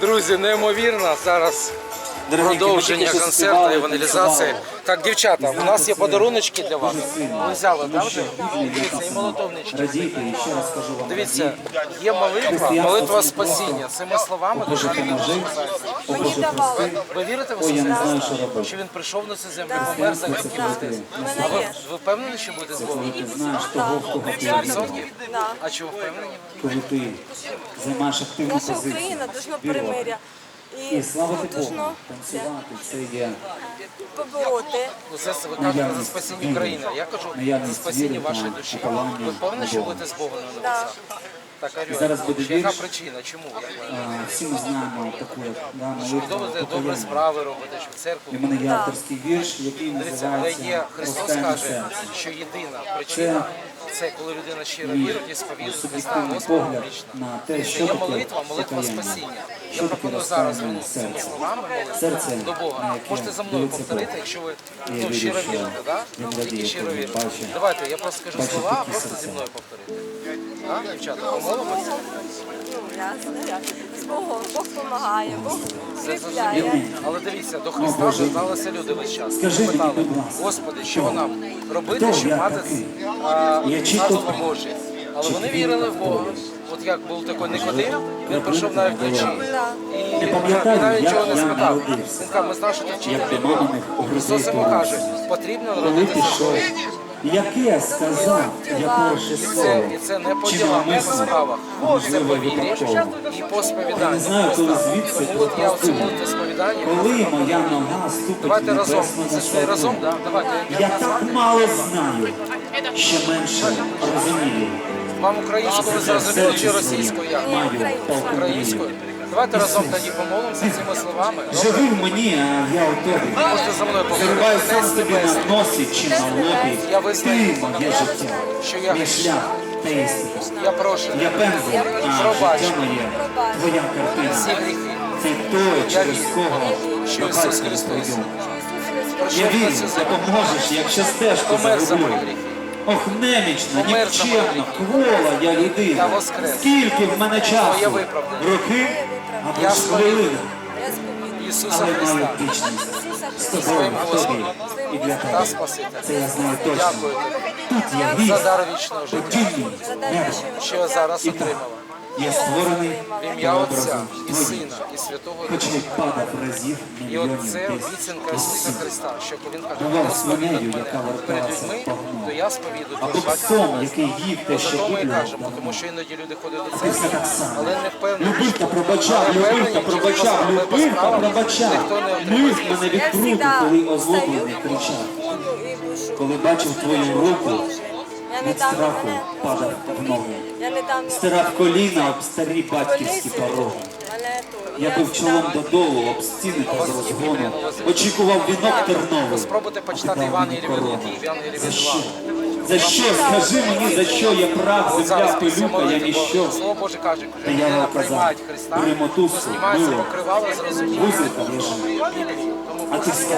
Друзі, неймовірно. Зараз продовження концерту, і евангелізації. Так, дівчата, у нас є подаруночки для вас. Ми взяли, так? вже? Дивіться, і молотовнички. Дивіться, є молитва, молитва спасіння. Цими словами дуже поможи. О, Мені давали. Ви вірите в Ісуса Христа? що Він прийшов на цю землю, помер за гріхи людей. А ви, ви впевнені, що будете з Богом? Коли ти знаєш того, в кого ти віриш, Да. А чого впевнені? коли ти займаєш активну Наша Україна вірувати. перемиря. І славити ну, Богу, танцювати, це є побороти. Ну, це ви кажете за спасіння України. Я кажу за спасіння вашої душі. Ви впевнені, що будете з Богом на Да. Так, Аріон, Зараз буде яка причина? Чому? Всі ми знаємо таку да, молитву Добре, справи робите, що в церкву. І в мене є авторський вірш, який називається є Христос каже, що єдина причина це коли людина щиро вірить і сповідує Христа Господа публічно. те, що є молитва, молитва спасіння. Я пропоную зараз розкаяне цими словами молитви до Бога. Можете за мною повторити, якщо ви ну, щиро вірите, да? він тільки щиро вірите. Давайте, я просто скажу слова, а просто зі мною повторити. Так, дівчата, помолимося? Ясно. З Богом. Бог допомагає, Бог Це зрозуміло. Але дивіться, до Христа зверталися люди весь час. Скажи Питали, Господи, що нам робити, щоб мати такий. Боже. Але вони вірили в? Бога. От як був такий Никодим, він прийшов навіть вночі. І і навіть як нічого не спитав. Він каже, ми знаємо, що ти вчитель. Христос йому каже, потрібно народитися. Яке сказав, я перше слово, це, і це не по ділам, не по справах. Це по вірі і по сповіданню. Я не знаю, коли звідси от я Коли моя нога ступить Давайте разом. Це разом, да? Давайте. Я так мало знаю, ще менше розумію. Вам українською ви зрозуміли чи російською? Як? Маю Українською. Давайте разом тоді помолимося цими словами. Живи в мені, а я у тобі. Можете за мною повторити. сам тобі на носі чи на лобі. Я Ти визнаю, моє життя, що я мій шлях та істина. Я прошу Я пензель, а Пробач. життя моє, твоя всі картина. гріхи, Ти той, через вірю, кого що до Ісус батька Христос прийду. Я вірю, ти землю. поможеш, якщо стежку Помер за загублю. мої гріхи. Ох, немічна, Помер за мої нікчемна, квола я Я людина. воскрес. Скільки в мене Моє часу? виправдання. Роки Я. Сповідую. Ісуса Але Христа вічність. Ісуса З тобою, тобі і для та тебе. Спасителя. Це я знаю точно. Дякую тобі Тут я за дар вічного життя, подільний, що я зараз отримала. Я створений В ім'я Отця і. Сина, і Святого Духа. не падав разів І мільйонів от це десь обіцянка Ісуса. Христа, що коли він каже, свинею, мене перед людьми, то я сповідую те, Ну, що за тому і кажемо, тому що іноді люди ходять до церкви, але не впевнені. Любив та пробачав, любив та пробачав, любив та пробачав. ніхто не отримає Мив мене від Я коли встаю, озлоблений кричав. Коли бачив твою руку, від страху мене падав в ноги. Стирав коліна об старі батьківські пороги. Я бив чолом додолу об стіни та з розгону. Очікував вінок терновий. Спробуйте почитати Кидав Євангеліє від. Луки, Євангеліє За від що? Івана. За що? Скажи мені, за що я прав, земля, пилюка, я ніщо. Слово Боже каже, Та коли я вам казав, Христа, знімається мило, вузлика. Тому А ти